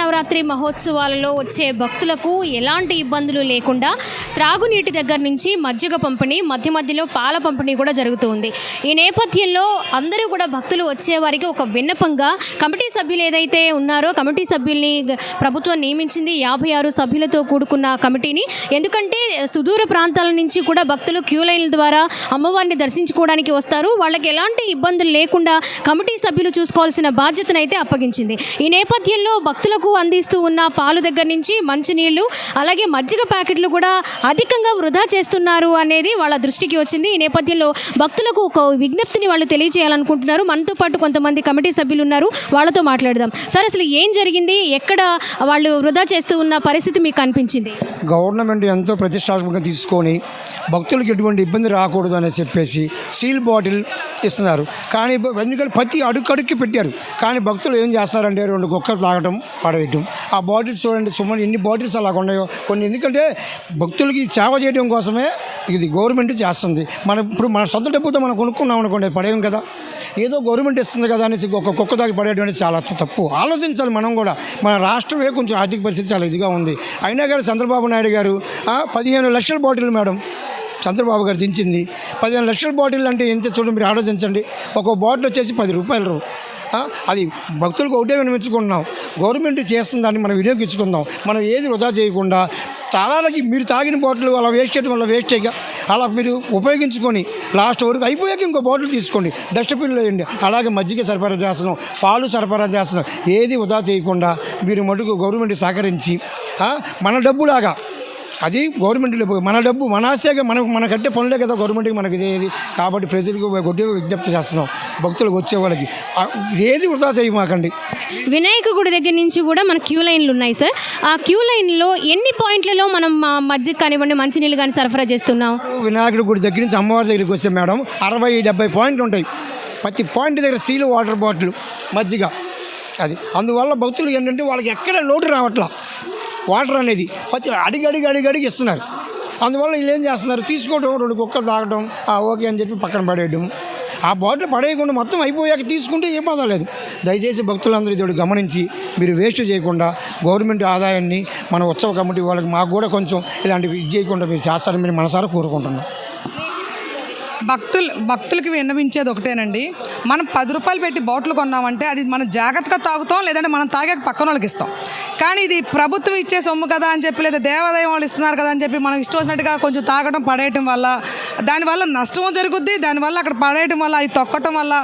Navaratri మహోత్సవాలలో వచ్చే భక్తులకు ఎలాంటి ఇబ్బందులు లేకుండా త్రాగునీటి దగ్గర నుంచి మజ్జిగ పంపిణీ మధ్య మధ్యలో పాల పంపిణీ కూడా జరుగుతుంది ఈ నేపథ్యంలో అందరూ కూడా భక్తులు వచ్చేవారికి ఒక విన్నపంగా కమిటీ సభ్యులు ఏదైతే ఉన్నారో కమిటీ సభ్యుల్ని ప్రభుత్వం నియమించింది. యాభై ఆరు సభ్యులతో కూడుకున్న కమిటీని. ఎందుకంటే సుదూర ప్రాంతాల నుంచి కూడా భక్తులు క్యూ లైన్ల ద్వారా అమ్మవారిని దర్శించుకోవడానికి వస్తారు. వాళ్ళకి ఎలాంటి ఇబ్బందులు లేకుండా కమిటీ సభ్యులు చూసుకోవాల్సిన బాధ్యతను అయితే అప్పగించింది. ఈ నేపథ్యంలో రైతులకు అందిస్తూ ఉన్న పాలు దగ్గర నుంచి మంచినీళ్ళు అలాగే మజ్జిగ ప్యాకెట్లు కూడా అధికంగా వృధా చేస్తున్నారు అనేది వాళ్ళ దృష్టికి వచ్చింది. ఈ నేపథ్యంలో భక్తులకు ఒక విజ్ఞప్తిని వాళ్ళు తెలియజేయాలనుకుంటున్నారు. మనతో పాటు కొంతమంది కమిటీ సభ్యులు ఉన్నారు. వాళ్ళతో మాట్లాడదాం. సార్ అసలు ఏం జరిగింది? ఎక్కడ వాళ్ళు వృధా చేస్తూ ఉన్న పరిస్థితి మీకు కనిపించింది గవర్నమెంట్ ఎంతో ప్రతిష్టాత్మకంగా తీసుకొని భక్తులకు ఎటువంటి ఇబ్బంది రాకూడదు అని చెప్పేసి సీల్ బాటిల్ ఇస్తున్నారు. కానీ ఎందుకంటే ప్రతి అడుగు అడుక్కి పెట్టారు. కానీ భక్తులు ఏం చేస్తారంటే రెండు కుక్కలు తాగటం పడవేయటం ఆ బాటిల్స్ చూడండి సుమారు ఎన్ని బాటిల్స్ అలా ఉన్నాయో. కొన్ని ఎందుకంటే భక్తులకి సేవ చేయడం కోసమే ఇది గవర్నమెంట్ చేస్తుంది. మనం ఇప్పుడు మన సొంత డబ్బుతో మనం కొనుక్కున్నాం అనుకోండి పడేయం కదా. ఏదో గవర్నమెంట్ ఇస్తుంది కదా అనేసి ఒక కుక్క దాకా పడేయడం అనేది చాలా తప్పు. ఆలోచించాలి మనం కూడా. మన రాష్ట్రమే కొంచెం ఆర్థిక పరిస్థితి చాలా ఇదిగా ఉంది. అయినా కానీ చంద్రబాబు నాయుడు గారు పదిహేను లక్షల బాటిల్ మేడం చంద్రబాబు గారు దించింది. పదిహేను లక్షల బాటిల్ అంటే ఎంత చూడండి మీరు ఆలోచించండి. ఒక బాటిల్ వచ్చేసి పది రూపాయలు అది భక్తులకు ఒకటే వినిపించుకుంటున్నాం. గవర్నమెంట్ చేస్తుంది దాన్ని మనం వినియోగించుకుందాం మనం ఏది వృధా చేయకుండా తలాలకి మీరు తాగిన బాటిల్ అలా వేస్ట్ చేయడం వల్ల వేస్ట్ అయ్యా అలా మీరు ఉపయోగించుకొని లాస్ట్ వరకు అయిపోయాక ఇంకో బాటిల్ తీసుకోండి. డస్ట్బిన్లో వేయండి. అలాగే మజ్జిగ సరఫరా చేస్తున్నాం. పాలు సరఫరా చేస్తున్నాం. ఏది వృధా చేయకుండా మీరు మటుకు గవర్నమెంట్ సహకరించి మన డబ్బులాగా అది గవర్నమెంట్ డబ్బు మన డబ్బు మన ఆశగా మనకు మన కట్టే పనులే కదా గవర్నమెంట్కి మనకి ఇదేది కాబట్టి ప్రజలకు గొడ్డగా విజ్ఞప్తి చేస్తున్నాం. భక్తులకు వచ్చే వాళ్ళకి. ఏది వృధా చేయమాకండి వినాయక గుడి దగ్గర నుంచి కూడా మన క్యూ లైన్లు ఉన్నాయి సార్. ఆ క్యూ లైన్లో ఎన్ని పాయింట్లలో మనం ఆ, మజ్జిగ కానివ్వండి మంచినీళ్ళు కానీ సరఫరా చేస్తున్నాం? వినాయకుడి గుడి దగ్గర నుంచి అమ్మవారి దగ్గరికి వస్తే మేడం అరవై డెబ్బై పాయింట్లు ఉంటాయి. ప్రతి పాయింట్ దగ్గర సీలు వాటర్ బాటిల్ మజ్జిగ. అది. అందువల్ల భక్తులు ఏంటంటే వాళ్ళకి ఎక్కడ లోటు రావట్లా. వాటర్ అనేది ప్రతి అడిగి అడిగి అడిగి అడిగి ఇస్తున్నారు. అందువల్ల వీళ్ళు ఏం చేస్తున్నారు? తీసుకోవడం రెండు కుక్కలు తాగడం ఆ ఓకే అని చెప్పి పక్కన పడేయడం ఆ బాటిల్ పడేయకుండా మొత్తం అయిపోయాక తీసుకుంటే ఏం బాధ లేదు. దయచేసి భక్తులందరూ ఇది గమనించి మీరు వేస్ట్ చేయకుండా గవర్నమెంట్ ఆదాయాన్ని మన ఉత్సవ కమిటీ వాళ్ళకి మాకు కూడా కొంచెం ఇలాంటివి ఇది చేయకుండా మీరు చేస్తారని మీరు మనసారా కోరుకుంటున్నాం. భక్తులు భక్తులకి విన్నవించేది ఒకటేనండి. మనం పది రూపాయలు పెట్టి బాటిల్ కొన్నామంటే అది మనం జాగ్రత్తగా తాగుతాం లేదంటే మనం తాగాక పక్కన వాళ్ళకి ఇస్తాం. కానీ ఇది ప్రభుత్వం ఇచ్చే సొమ్ము కదా అని చెప్పి లేదా దేవాదాయం వాళ్ళు ఇస్తున్నారు కదా అని చెప్పి మనం ఇష్టం వచ్చినట్టుగా కొంచెం తాగడం పడేయటం వల్ల దానివల్ల నష్టం జరుగుద్ది దానివల్ల అక్కడ పడేయటం వల్ల అది తొక్కటం వల్ల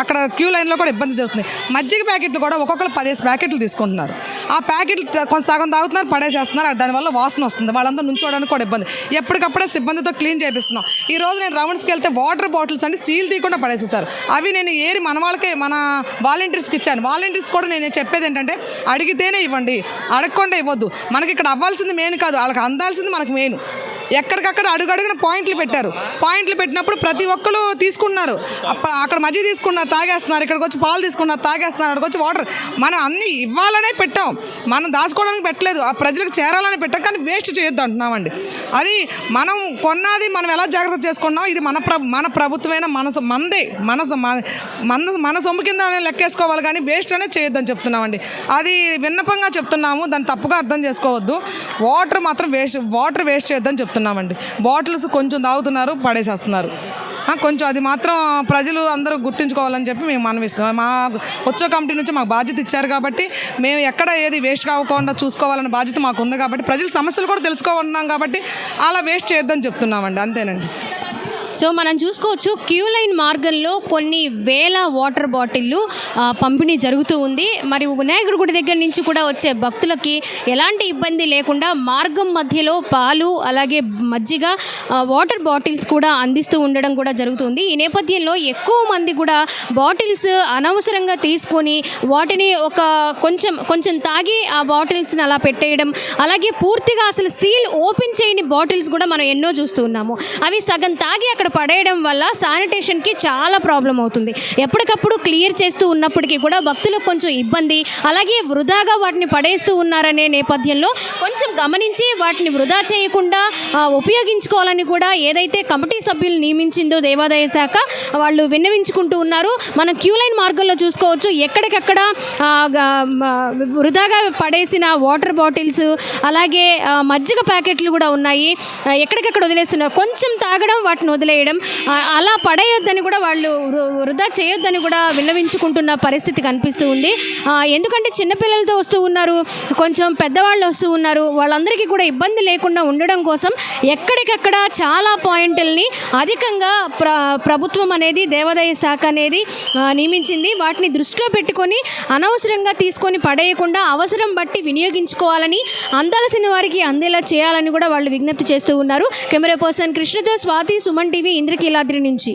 అక్కడ క్యూ లైన్లో కూడా ఇబ్బంది జరుగుతుంది. మజ్జిగ ప్యాకెట్లు కూడా ఒక్కొక్కరు పదేసి ప్యాకెట్లు తీసుకుంటున్నారు. ఆ ప్యాకెట్లు కొంత సగం తాగుతున్నారు పడేసేస్తున్నారు దానివల్ల వాసన వస్తుంది. వాళ్ళందరూ నుంచోడానికి కూడా ఇబ్బంది. ఎప్పటికప్పుడే సిబ్బందితో క్లీన్ చేపిస్తున్నాం. ఈ రోజు నేను రౌండ్స్ తీసుకెళ్తే వాటర్ బాటిల్స్ అంటే సీల్ తీయకుండా పడేసేసారు అవి నేను ఏరి మన వాళ్ళకే మన వాలంటీర్స్కి ఇచ్చాను. వాలంటీర్స్ కూడా నేను చెప్పేది ఏంటంటే అడిగితేనే ఇవ్వండి అడగకుండా ఇవ్వద్దు. మనకి ఇక్కడ అవ్వాల్సింది మెయిన్ కాదు వాళ్ళకి అందాల్సింది మనకు మెయిన్. ఎక్కడికక్కడ అడుగడుగున పాయింట్లు పెట్టారు. పాయింట్లు పెట్టినప్పుడు ప్రతి ఒక్కరు తీసుకున్నారు. అప్ప- అక్కడ మజ్జి తీసుకున్నారు తాగేస్తున్నారు. ఇక్కడికి వచ్చి పాలు తీసుకున్నారు తాగేస్తున్నారు. అక్కడికి వచ్చి వాటర్. మనం అన్ని ఇవ్వాలనే పెట్టాం. మనం దాచుకోవడానికి పెట్టలేదు. ఆ ప్రజలకు చేరాలని పెట్టాం. కానీ వేస్ట్ చేయొద్దు అంటున్నామండి. అది మనం కొన్నది మనం ఎలా జాగ్రత్త చేసుకున్నాం? ఇది మన ప్ర మన ప్రభుత్వమైన మనసు మందే. మనసు మన మన సొమ్ము కింద లెక్కేసుకోవాలి కానీ వేస్ట్ అనేది చేయొద్దని చెప్తున్నామండి. అది విన్నపంగా చెప్తున్నాము. దాన్ని తప్పుగా అర్థం చేసుకోవద్దు. వాటర్ మాత్రం వేస్ట్ వాటర్ వేస్ట్ చేయొద్దని చేస్తున్నామండి. బాటిల్స్ కొంచెం తాగుతున్నారు పడేసేస్తున్నారు. కొంచెం అది మాత్రం ప్రజలు అందరూ గుర్తుంచుకోవాలని చెప్పి మేము మనవిస్తాం మా వచ్చే కమిటీ నుంచి మాకు బాధ్యత ఇచ్చారు కాబట్టి మేము ఎక్కడ ఏది వేస్ట్ కాకుండా చూసుకోవాలన్న బాధ్యత మాకు ఉంది కాబట్టి ప్రజల సమస్యలు కూడా తెలుసుకోవాలన్నాం కాబట్టి అలా వేస్ట్ చేయొద్దని చెప్తున్నామండి. అంతేనండి. సో మనం చూసుకోవచ్చు క్యూ లైన్ మార్గంలో కొన్ని వేల వాటర్ బాటిళ్ళు పంపిణీ జరుగుతూ ఉంది. మరి వినాయకుడి గుడి దగ్గర నుంచి కూడా వచ్చే భక్తులకి ఎలాంటి ఇబ్బంది లేకుండా మార్గం మధ్యలో పాలు అలాగే మజ్జిగ వాటర్ బాటిల్స్ కూడా అందిస్తూ ఉండడం కూడా జరుగుతుంది. ఈ నేపథ్యంలో ఎక్కువ మంది కూడా బాటిల్స్ అనవసరంగా తీసుకొని వాటిని ఒక కొంచెం కొంచెం తాగి ఆ బాటిల్స్ని అలా పెట్టేయడం అలాగే పూర్తిగా అసలు సీల్ ఓపెన్ చేయని బాటిల్స్ కూడా మనం ఎన్నో చూస్తూ ఉన్నాము. అవి సగం తాగి అక్కడ అక్కడ పడేయడం వల్ల శానిటేషన్కి చాలా ప్రాబ్లం అవుతుంది. ఎప్పటికప్పుడు క్లియర్ చేస్తూ ఉన్నప్పటికీ కూడా భక్తులకు కొంచెం ఇబ్బంది అలాగే వృధాగా వాటిని పడేస్తూ ఉన్నారనే నేపథ్యంలో కొంచెం గమనించి వాటిని వృధా చేయకుండా ఉపయోగించుకోవాలని కూడా ఏదైతే కమిటీ సభ్యులు నియమించిందో దేవాదాయ శాఖ వాళ్ళు విన్నవించుకుంటూ ఉన్నారు. మనం క్యూ లైన్ మార్గంలో చూసుకోవచ్చు. ఎక్కడికక్కడ వృధాగా పడేసిన వాటర్ బాటిల్స్ అలాగే మజ్జిగ ప్యాకెట్లు కూడా ఉన్నాయి. ఎక్కడికక్కడ వదిలేస్తున్నారు. కొంచెం తాగడం వాటిని వదిలే వదిలేయడం అలా పడేయొద్దని కూడా వాళ్ళు వృ- వృధా చేయొద్దని కూడా విన్నవించుకుంటున్న పరిస్థితి కనిపిస్తూ ఉంది. ఎందుకంటే చిన్నపిల్లలతో వస్తూ ఉన్నారు కొంచెం పెద్దవాళ్ళు వస్తూ ఉన్నారు వాళ్ళందరికీ కూడా ఇబ్బంది లేకుండా ఉండడం కోసం ఎక్కడికక్కడ చాలా పాయింట్లని అధికంగా ప్ర ప్రభుత్వం అనేది దేవాదాయ శాఖ అనేది నియమించింది. వాటిని దృష్టిలో పెట్టుకొని అనవసరంగా తీసుకొని పడేయకుండా అవసరం బట్టి వినియోగించుకోవాలని అందాల్సిన వారికి అందేలా చేయాలని కూడా వాళ్ళు విజ్ఞప్తి చేస్తూ ఉన్నారు. కెమెరా పర్సన్ కృష్ణతో స్వాతి సుమన్ టీవీ ఇంద్రకీలాద్రి నుంచి.